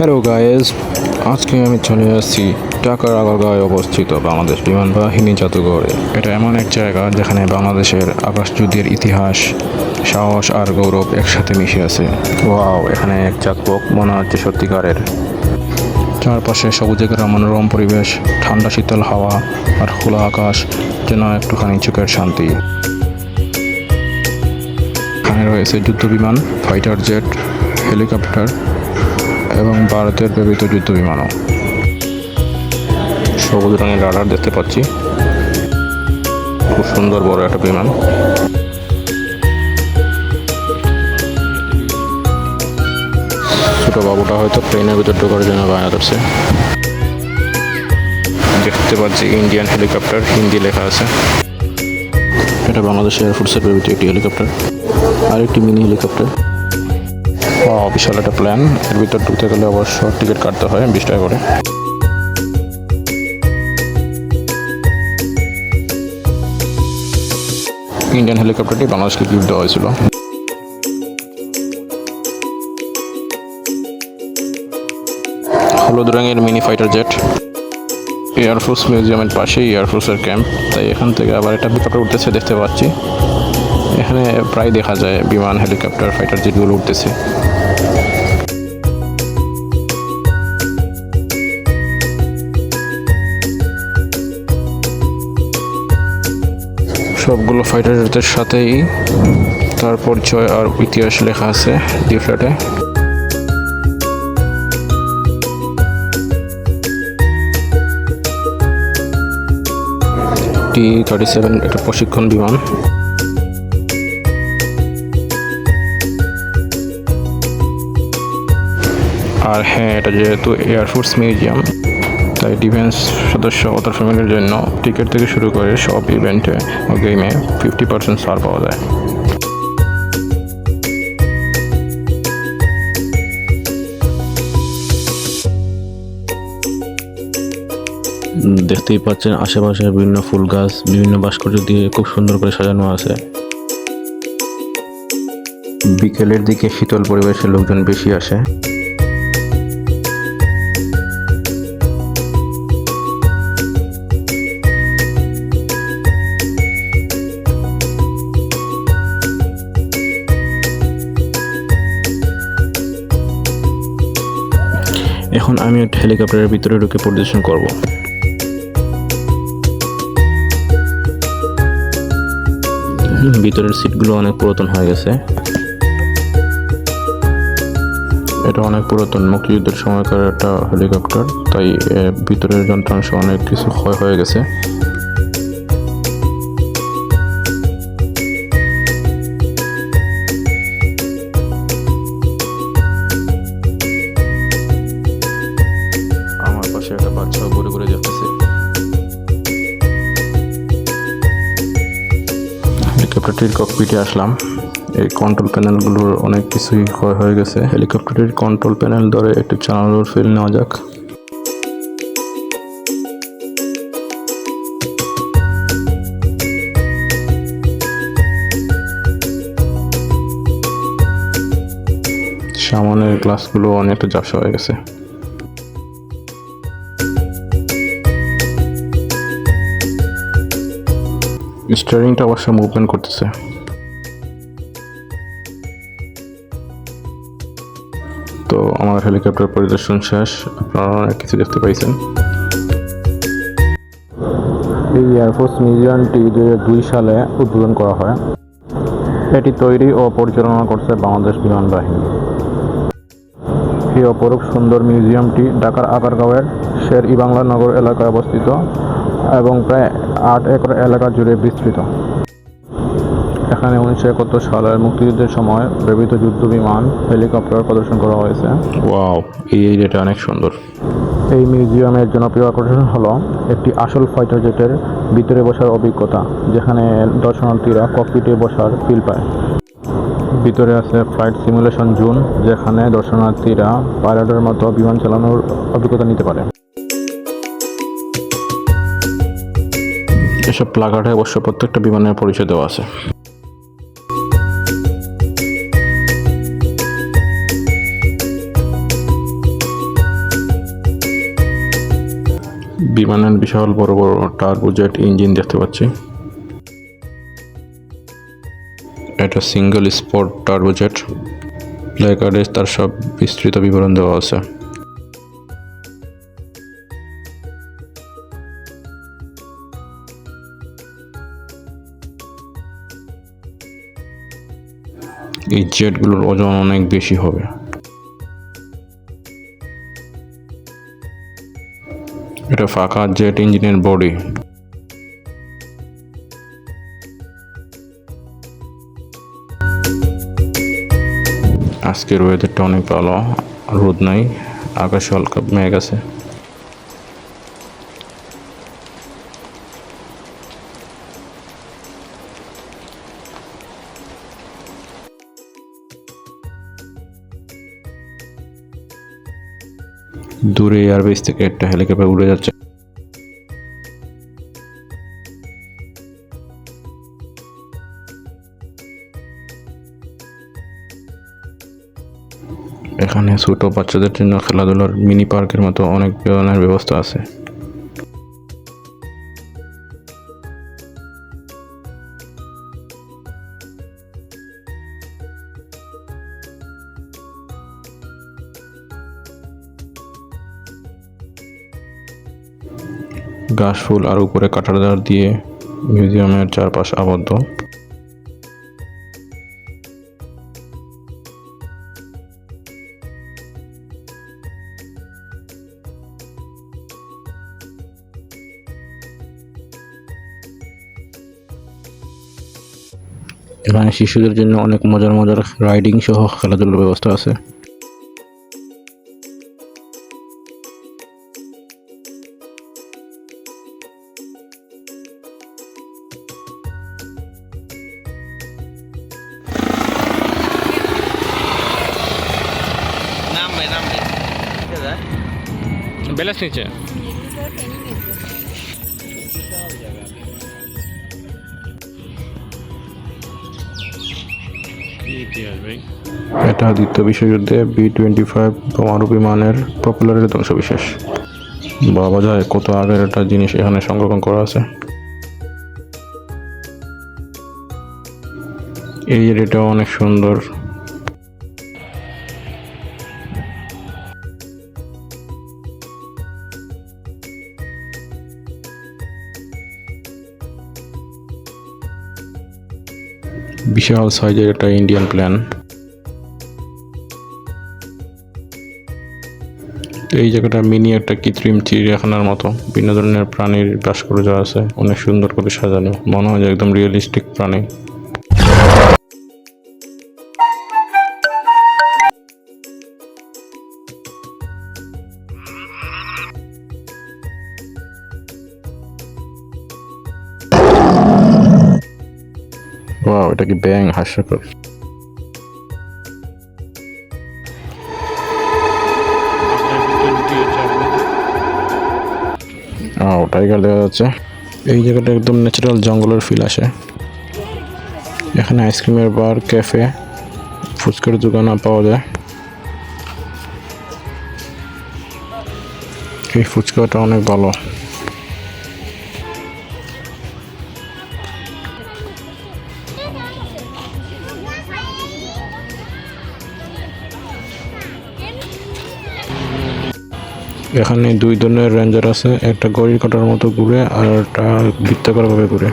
Hello guys আজকে আমি চলে আসছি ঢাকার আগারগাঁয়ে অবস্থিত বাংলাদেশ বিমান বাহিনী জাদুঘরে। এটা এমন এক জায়গা যেখানে বাংলাদেশের আকাশ যুদ্ধের ইতিহাস, সাহস আর গৌরব একসাথে মিশে আছে। ওয়াও, এখানে এক চাকপক মনে হচ্ছে সত্যিকারের। চারপাশে সবুজে ঘেরা মনোরম পরিবেশ, ঠান্ডা শীতল হাওয়া আর খোলা আকাশ যেন একটুখানি চোখের শান্তি। এখানে রয়েছে যুদ্ধ বিমান, ফাইটার জেট, হেলিকপ্টার এবং ভারতের ব্যবহৃত যুদ্ধ বিমানও। সবুজ রঙের রাডার দেখতে পাচ্ছি। খুব সুন্দর বড় একটা বিমান। ছোট বাবুটা হয়তো প্লেনের ভিতর ঢোকার জন্য বায়না ধরছে। দেখতে পাচ্ছি ইন্ডিয়ান হেলিকপ্টার হিন্দি লেখা আছে। এটা বাংলাদেশ এয়ারফোর্সের ব্যবহৃত একটি হেলিকপ্টার আর একটি মিনি হেলিকপ্টার বিশাল একটা প্ল্যান এর ভিতর ঢুকতে গেলে অবশ্য টিকিট কাটতে হয়, বিশ টাকা করে। ইন্ডিয়ান হেলিকপ্টারটি বাংলাদেশকে গিফট দেওয়া হয়েছিল। হলুদ রঙের মিনি ফাইটার জেট এয়ারফোর্স মিউজিয়ামের পাশেই এয়ারফোর্সের ক্যাম্প তাই এখান থেকে আবার একটা হেলিকপ্টার উঠতেছে, দেখতে পাচ্ছি। এখানে প্রায় দেখা যায় বিমান হেলিকপ্টার ফাইটার জেটগুলো উঠতেছে। সবগুলো ফাইটার জেটের সাথেই। তার পরিচয় আর ইতিহাস লেখা আছে লিফলেটে টি থার্টি সেভেন একটা প্রশিক্ষণ বিমান। আর হ্যাঁ এটা যেহেতু এয়ারফোর্স মিউজিয়াম তাই ডিফেন্স সদস্য ও তার ফ্যামিলির জন্য টিকিট থেকে শুরু করে সব ইভেন্টে ও গেমে ফিফটি পার্সেন্ট ছাড় পাওয়া যায়। দেখতেই পাচ্ছেন আশেপাশে বিভিন্ন ফুল গাছ বিভিন্ন ভাস্কর্য দিয়ে খুব সুন্দর করে সাজানো আছে। বিকেলের দিকে শীতল পরিবেশে লোকজন বেশি আসে। এখন আমি একটা হেলিকপ্টারের ভিতরে ঢুকে পরিদর্শন করব। ভিতরের সিটগুলো অনেক পুরাতন হয়ে গেছে। এটা অনেক পুরাতন, মুক্তিযুদ্ধের সময়কার একটা হেলিকপ্টার তাই ভিতরের যন্ত্রাংশ অনেক কিছু ক্ষয় হয়ে গেছে। হেলিকপ্টারটির ককপিটে আসলাম। এই কন্ট্রোল প্যানেলগুলোর অনেক কিছুই ক্ষয় হয়ে গেছে। হেলিকপ্টারের কন্ট্রোল প্যানেল ধরে একটু চালানোর ফিল নেওয়া যাক। সামনের গ্লাসগুলো অনেকটা ঝাপসা হয়ে গেছে। স্টিয়ারিংটা অবশ্য মুভমেন্ট করতেছে। তো আমার হেলিকপ্টার পরিদর্শন শেষ। আপনারা অনেক কিছু দেখতে পাইছেন। এই এয়ারফোর্স মিউজিয়ামটি দু দুই সালে উদ্বোধন করা হয়। এটি তৈরি ও পরিচালনা করছে বাংলাদেশ বিমান বাহিনী। এই অপরূপ সুন্দর মিউজিয়ামটি ঢাকার আগারগাঁওয়ের শের ই বাংলা নগর এলাকায় অবস্থিত এবং প্রায় আট একর এলাকা জুড়ে বিস্তৃত। এখানে উনিশশো একাত্তর সালের মুক্তিযুদ্ধের সময় ব্যবহৃত যুদ্ধ বিমান হেলিকপ্টার প্রদর্শন করা হয়েছে। ওয়াও এই এরিয়াটা অনেক সুন্দর। এই মিউজিয়ামের জনপ্রিয় আকর্ষণ হলো একটি আসল ফাইটার জেটের ভিতরে বসার অভিজ্ঞতা যেখানে দর্শনার্থীরা ককপিটে বসার ফিল পায়। ভিতরে আছে ফ্লাইট সিমুলেশন জোন যেখানে দর্শনার্থীরা পাইলটের মতো বিমান চালানোর অভিজ্ঞতা নিতে পারে। এসব প্লাকার্ডে অবশ্য প্রত্যেকটা বিমানের পরিচয় দেওয়া আছে। বিমানের বিশাল বড় বড় টার্বোজেট ইঞ্জিন দেখতে পাচ্ছি। এটা সিঙ্গেল স্পট টার্বোজেট প্লেকার্ডে তার সব বিস্তৃত বিবরণ দেওয়া আছে। এই জেটগুলোর ওজন অনেক বেশি হবে। এটা ফাঁকা জেট ইঞ্জিনের বডি। আজকের ওয়েদারটা অনেক ভালো, রোদ নাই, আকাশে হালকা মেঘ আছে। দূরে এয়ারবেস থেকে একটা হেলিকপ্টার উড়ে যাচ্ছে। এখানে ছোট বাচ্চাদের জন্য খেলাধুলার মিনি পার্কের মতো অনেক ধরনের ব্যবস্থা আছে। ঘাস ফুল আর উপরে কাঁঠালদার দিয়ে মিউজিয়ামের চারপাশ আবদ্ধ। এখানে শিশুদের জন্য অনেক মজার মজার রাইডিং সহ খেলাধুলার ব্যবস্থা আছে। এটা দ্বিতীয় বিশ্বযুদ্ধে বি টোয়েন্টি ফাইভ বোমারু বিমানের পপুলারের ধ্বংসবিশেষ। বাবা যায়, কত আগের একটা জিনিস এখানে সংরক্ষণ করা আছে। এই এরিয়াটা অনেক সুন্দর। বিশাল সাইজের একটা ইন্ডিয়ান প্ল্যান এই জায়গাটা মিনি একটা কৃত্রিম চিড়িয়াখানার মতো। বিভিন্ন ধরনের প্রাণীর ভাস্কর্য আছে। অনেক সুন্দর করে সাজানো। মনে হয় একদম রিয়েলিস্টিক প্রাণী। কি ব্যাং হাস্যকর? ও টাইগার দেখা যাচ্ছে। এই জায়গাটা একদম ন্যাচারাল জঙ্গলের ফিল আসে। এখানে আইসক্রিমের বার ক্যাফে ফুচকার দোকানও পাওয়া যায়। এই ফুচকাটা অনেক ভালো। এখানে দুই ধরনের রেঞ্জার আছে, একটা গড়ির কাটার মতো ঘুরে আর একটা বৃত্তাকারভাবে ঘুরে।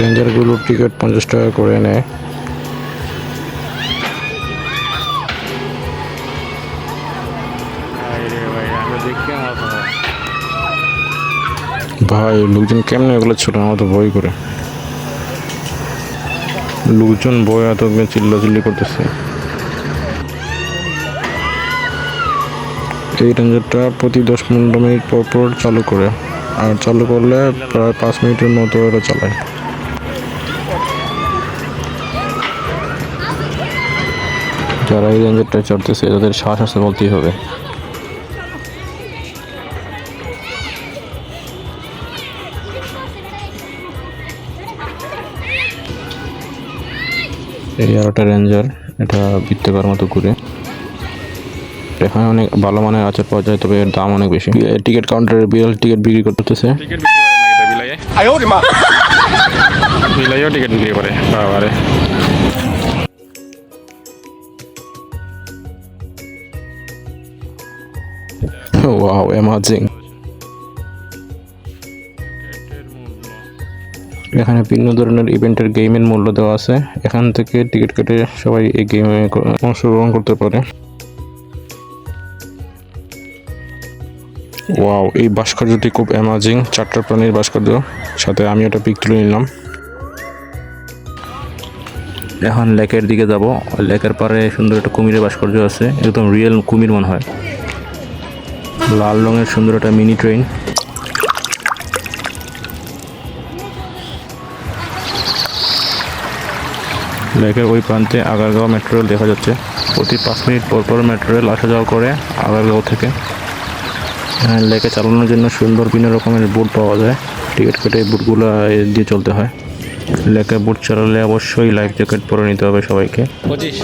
রেঞ্জারগুলোর টিকিট পঞ্চাশ টাকা করে নেয়। ভাই, লোকজন কেমনে এগুলো ছোট আমার তো ভয় করে। লোকজন ভয়, এত চিল্লা চিল্লি করতেছে। এই রেঞ্জারটা প্রতি দশ পনেরো মিনিট পর পর চালু করে। আর চালু করলে প্রায় পাঁচ মিনিটের মতো এটা চালায়। যারা এই রেঞ্জারটা চড়তেছে, তাদের শ্বাস আছে বলতেই হবে। এই একটা রেঞ্জার এটা বৃত্তাকার মতো ঘুরে। এখানে অনেক ভালো মানের আচার পাওয়া যায় তবে এর দাম অনেক বেশি। টিকিট কাউন্টারে বিরল টিকিট বিক্রি করতেছে। টিকিট বিক্রি করে বাবারে। ওয়াও অ্যামাজিং এখানে বিভিন্ন ধরনের ইভেন্টের গেমের মূল্য দেওয়া আছে। এখান থেকে টিকিট কেটে সবাই এই গেমে অংশগ্রহণ করতে পারে। ওয়াও, এই ভাস্কর্যটি খুব অ্যামাজিং চারটা প্রাণীর ভাস্কর্য। সাথে আমি ওটা পিক তুলে নিলাম। এখন লেকের দিকে যাব। লেকের পারে সুন্দর একটা কুমিরের ভাস্কর্য আছে, একদম রিয়েল কুমির মনে হয়। লাল রঙের সুন্দর একটা মিনি ট্রেন লেকের ওই প্রান্তে আগারগাঁও মেট্রো রেল দেখা যাচ্ছে। প্রতি পাঁচ মিনিট পর পর মেট্রো রেল আসা যাওয়া করে আগারগাঁও থেকে। এখানে লেকে চালানোর জন্য সুন্দর বিভিন্ন রকমের বোট পাওয়া যায়। টিকিট কেটে এই বোটগুলো দিয়ে চলতে হয়। লেকে বোট চালালে অবশ্যই লাইফ জ্যাকেট পরে নিতে হবে সবাইকে। পঁচিশ।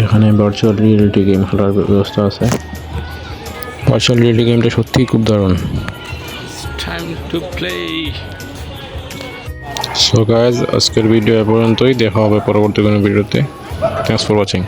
এখানে ভার্চুয়াল রিয়েলিটি গেম খেলার ব্যবস্থা আছে। ভার্চুয়াল রিয়েলিটি গেমটা সত্যিই খুব দারুণ। সো গাইজ আজকের ভিডিও এ পর্যন্তই। দেখা হবে পরবর্তী কোনো ভিডিওতে থ্যাংকস ফর ওয়াচিং